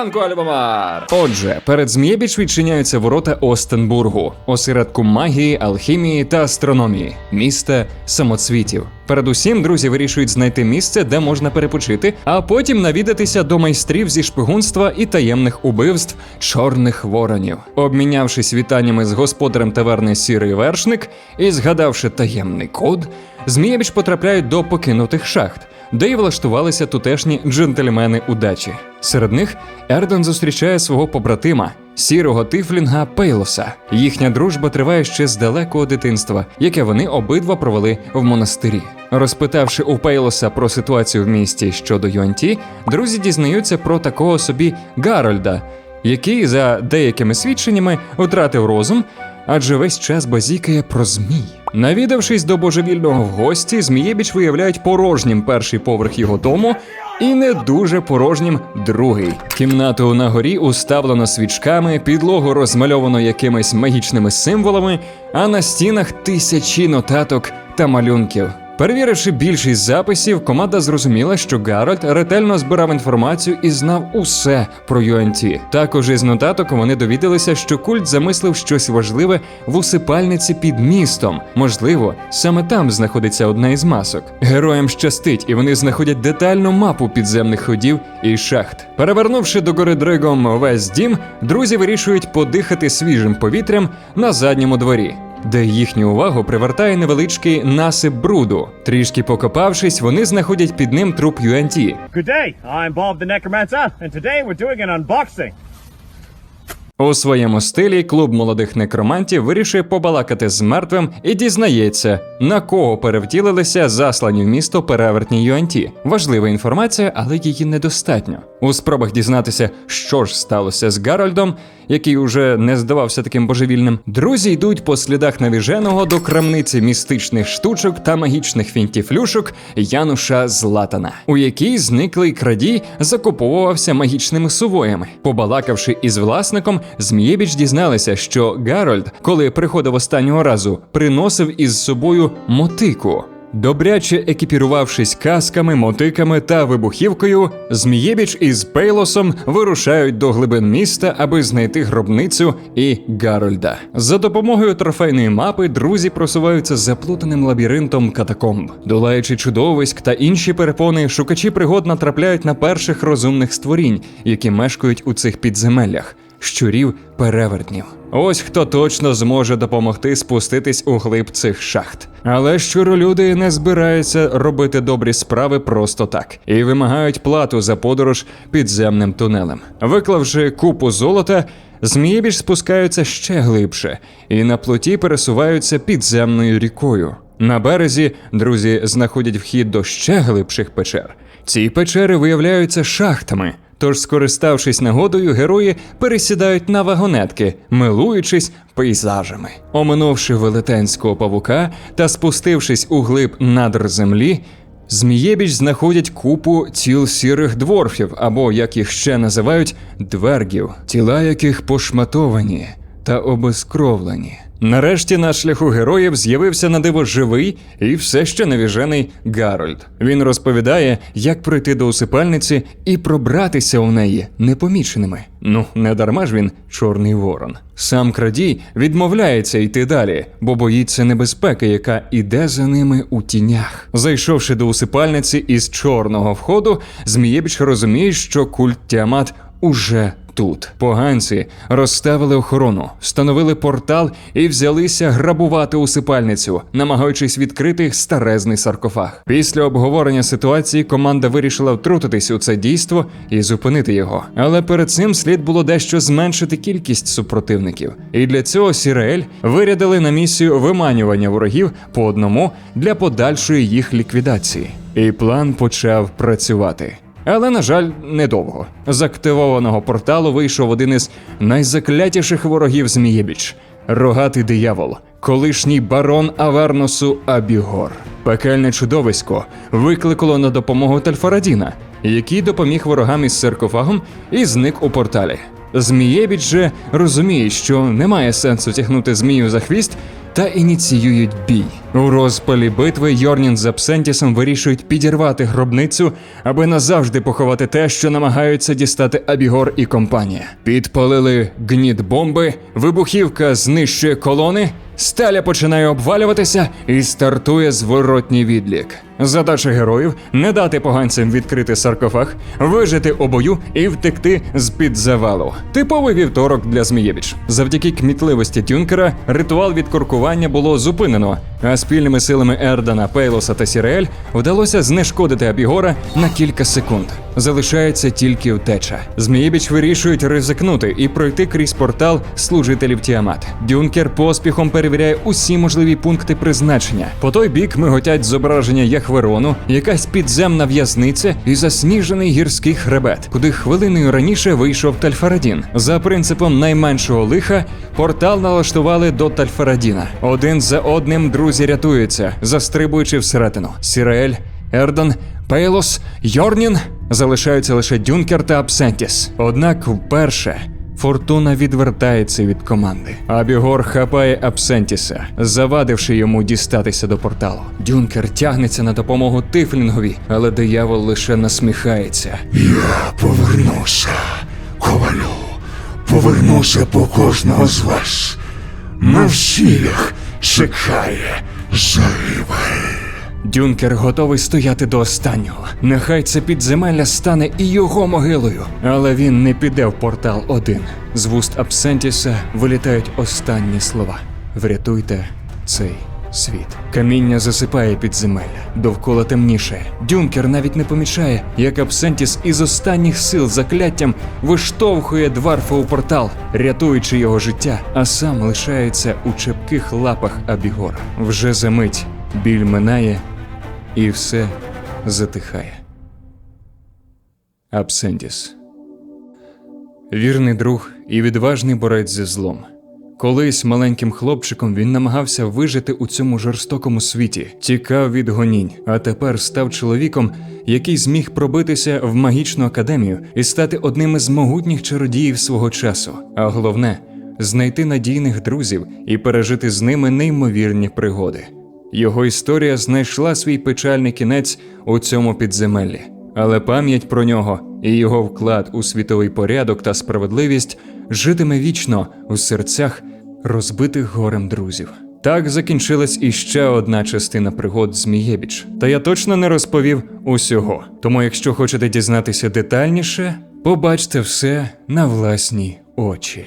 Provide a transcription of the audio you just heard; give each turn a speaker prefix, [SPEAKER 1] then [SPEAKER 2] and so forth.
[SPEAKER 1] ранку, Альбомар! Отже, перед Змієбіч відчиняються ворота Остенбургу, осередку магії, алхімії та астрономії, міста самоцвітів. Передусім, друзі вирішують знайти місце, де можна перепочити, а потім навідатися до майстрів зі шпигунства і таємних убивств чорних воронів. Обмінявшись вітаннями з господарем таверни Сірий Вершник і згадавши таємний код, Змієбіч потрапляють до покинутих шахт де й влаштувалися тутешні джентльмени удачі. Серед них Ерден зустрічає свого побратима, сірого тифлінга Пейлоса. Їхня дружба триває ще з далекого дитинства, яке вони обидва провели в монастирі. Розпитавши у Пейлоса про ситуацію в місті щодо Юанті, друзі дізнаються про такого собі Гарольда, який, за деякими свідченнями, втратив розум, адже весь час базікає про змій. Навідавшись до божевільного в гості, Змієбіч виявляють порожнім перший поверх його дому і не дуже порожнім другий. Кімнату на горі уставлено свічками, підлогу розмальовано якимись магічними символами, а на стінах тисячі нотаток та малюнків. Перевіривши більшість записів, команда зрозуміла, що Гарольд ретельно збирав інформацію і знав усе про UNT. Також із нотаток вони довідалися, що культ замислив щось важливе в усипальниці під містом. Можливо, саме там знаходиться одна із масок. Героям щастить, і вони знаходять детальну мапу підземних ходів і шахт. Перевернувши до гори дригом весь дім, друзі вирішують подихати свіжим повітрям на задньому дворі де їхню увагу привертає невеличкий насип бруду. Трішки покопавшись, вони знаходять під ним труп UNT.
[SPEAKER 2] Good day, I'm Bob the Necromancer, and today we're doing an unboxing.
[SPEAKER 1] У своєму стилі клуб молодих некромантів вирішує побалакати з мертвим і дізнається, на кого перевтілилися заслані в місто перевертні Юанті. Важлива інформація, але її недостатньо. У спробах дізнатися, що ж сталося з Гарольдом, який уже не здавався таким божевільним, друзі йдуть по слідах навіженого до крамниці містичних штучок та магічних фінтіфлюшок Януша Златана, у якій зниклий крадій закуповувався магічними сувоями. Побалакавши із власником, Змієбіч дізналися, що Гарольд, коли приходив останнього разу, приносив із собою мотику. Добряче екіпірувавшись касками, мотиками та вибухівкою, Змієбіч із Пейлосом вирушають до глибин міста, аби знайти гробницю і Гарольда. За допомогою трофейної мапи друзі просуваються заплутаним лабіринтом катакомб. Долаючи чудовиськ та інші перепони, шукачі пригод натрапляють на перших розумних створінь, які мешкають у цих підземеллях щурів перевертнів. Ось хто точно зможе допомогти спуститись у глиб цих шахт. Але щуролюди не збираються робити добрі справи просто так і вимагають плату за подорож підземним тунелем. Виклавши купу золота, змієбіж спускаються ще глибше і на плоті пересуваються підземною рікою. На березі друзі знаходять вхід до ще глибших печер. Ці печери виявляються шахтами. Тож, скориставшись нагодою, герої пересідають на вагонетки, милуючись пейзажами. Оминувши велетенського павука та спустившись у глиб надр землі, Змієбіч знаходять купу тіл сірих дворфів, або як їх ще називають, двергів, тіла яких пошматовані та обезкровлені. Нарешті на шляху героїв з'явився на диво живий і все ще навіжений Гарольд. Він розповідає, як пройти до усипальниці і пробратися у неї непоміченими. Ну, не дарма ж він чорний ворон. Сам крадій відмовляється йти далі, бо боїться небезпеки, яка іде за ними у тінях. Зайшовши до усипальниці із чорного входу, Змієбіч розуміє, що культ Тіамат уже тут. Поганці розставили охорону, встановили портал і взялися грабувати усипальницю, намагаючись відкрити старезний саркофаг. Після обговорення ситуації команда вирішила втрутитись у це дійство і зупинити його. Але перед цим слід було дещо зменшити кількість супротивників. І для цього Сіраель вирядили на місію виманювання ворогів по одному для подальшої їх ліквідації. І план почав працювати. Але, на жаль, недовго. З активованого порталу вийшов один із найзаклятіших ворогів Змієбіч рогатий диявол, колишній барон Аверносу Абігор. Пекельне чудовисько викликало на допомогу Тальфарадіна, який допоміг ворогам із саркофагом і зник у порталі. Змієбіч же розуміє, що немає сенсу тягнути змію за хвіст, та ініціюють бій. У розпалі битви Йорнін з Абсентісом вирішують підірвати гробницю, аби назавжди поховати те, що намагаються дістати Абігор і компанія. Підпалили гніт бомби, вибухівка знищує колони. Стеля починає обвалюватися і стартує зворотній відлік. Задача героїв не дати поганцям відкрити саркофаг, вижити у бою і втекти з під завалу. Типовий вівторок для Змієвич. Завдяки кмітливості Тюнкера ритуал відкоркування було зупинено, а спільними силами Ердана, Пейлоса та Сіреель вдалося знешкодити Абігора на кілька секунд. Залишається тільки втеча. Змієбіч вирішують ризикнути і пройти крізь портал служителів Тіамат. Дюнкер поспіхом перевіряє усі можливі пункти призначення. По той бік миготять зображення Яхверону, якась підземна в'язниця і засніжений гірський хребет, куди хвилиною раніше вийшов Тальфарадін. За принципом найменшого лиха портал налаштували до Тальфарадіна. Один за одним друзі рятуються, застрибуючи всередину. Сіраель, Ердан, Пейлос, Йорнін залишаються лише Дюнкер та Абсентіс. Однак вперше. Фортуна відвертається від команди. Абігор хапає Абсентіса, завадивши йому дістатися до порталу. Дюнкер тягнеться на допомогу Тифлінгові, але диявол лише насміхається.
[SPEAKER 3] Я повернуся, ковалю. Повернуся по кожного з вас. На всіх чекає загибель.
[SPEAKER 1] Дюнкер готовий стояти до останнього. Нехай це підземелля стане і його могилою. Але він не піде в портал один. З вуст Абсентіса вилітають останні слова: Врятуйте цей світ. Каміння засипає підземелля, довкола темніше. Дюнкер навіть не помічає, як Абсентіс із останніх сил закляттям виштовхує дварфа у портал, рятуючи його життя, а сам лишається у чепких лапах Абігора. Вже за мить біль минає, і все затихає. Абсентіс. Вірний друг і відважний борець зі злом. Колись маленьким хлопчиком він намагався вижити у цьому жорстокому світі, тікав від гонінь, а тепер став чоловіком, який зміг пробитися в магічну академію і стати одним із могутніх чародіїв свого часу. А головне знайти надійних друзів і пережити з ними неймовірні пригоди. Його історія знайшла свій печальний кінець у цьому підземеллі, але пам'ять про нього і його вклад у світовий порядок та справедливість житиме вічно у серцях розбитих горем друзів. Так закінчилась іще одна частина пригод Змієбіч. Та я точно не розповів усього. Тому, якщо хочете дізнатися детальніше, побачте все на власні очі.